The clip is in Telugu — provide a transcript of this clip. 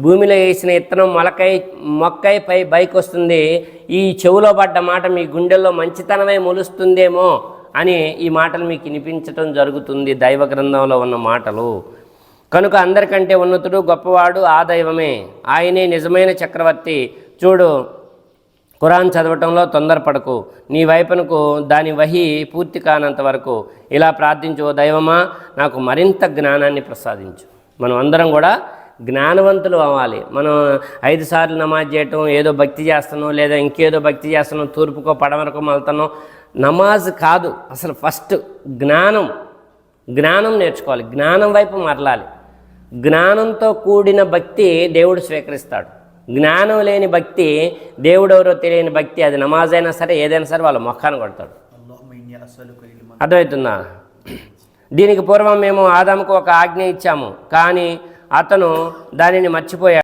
భూమిలో వేసిన ఇత్తనం మొలకై మొక్కై పై బైక్ వస్తుంది ఈ చెవులో పడ్డ మాట మీ గుండెల్లో మంచితనమే మొలుస్తుందేమో అని ఈ మాటలు మీకు వినిపించటం జరుగుతుంది దైవ గ్రంథంలో ఉన్న మాటలు. కనుక అందరికంటే ఉన్నతుడు గొప్పవాడు ఆ దైవమే. ఆయనే నిజమైన చక్రవర్తి. చూడు ఖురాన్ చదవటంలో తొందరపడకు. నీ వైపునకు దాని వహి పూర్తి కానంత వరకు. ఇలా ప్రార్థించు "ఓ దైవమా నాకు మరింత జ్ఞానాన్ని ప్రసాదించు. మనం అందరం కూడా జ్ఞానవంతులు అవ్వాలి. మనం ఐదు సార్లు నమాజ్ చేయటం ఏదో భక్తి చేస్తానో లేదా ఇంకేదో భక్తి చేస్తాను తూర్పుకో పడమరకో మళ్తున్నాం నమాజ్ కాదు అసలు ఫస్ట్ జ్ఞానం. జ్ఞానం నేర్చుకోవాలి. జ్ఞానం వైపు మరలాలి. జ్ఞానంతో కూడిన భక్తి దేవుడు స్వీకరిస్తాడు. జ్ఞానం లేని భక్తి దేవుడెవరో తెలియని భక్తి అది నమాజ్ అయినా సరే ఏదైనా సరే వాళ్ళ మొఖాన్ని కొడతాడు. అర్థమవుతుందా? దీనికి పూర్వం మేము ఆదాముకు ఒక ఆజ్ఞ ఇచ్చాము. కానీ అతను దానిని మర్చిపోయాడు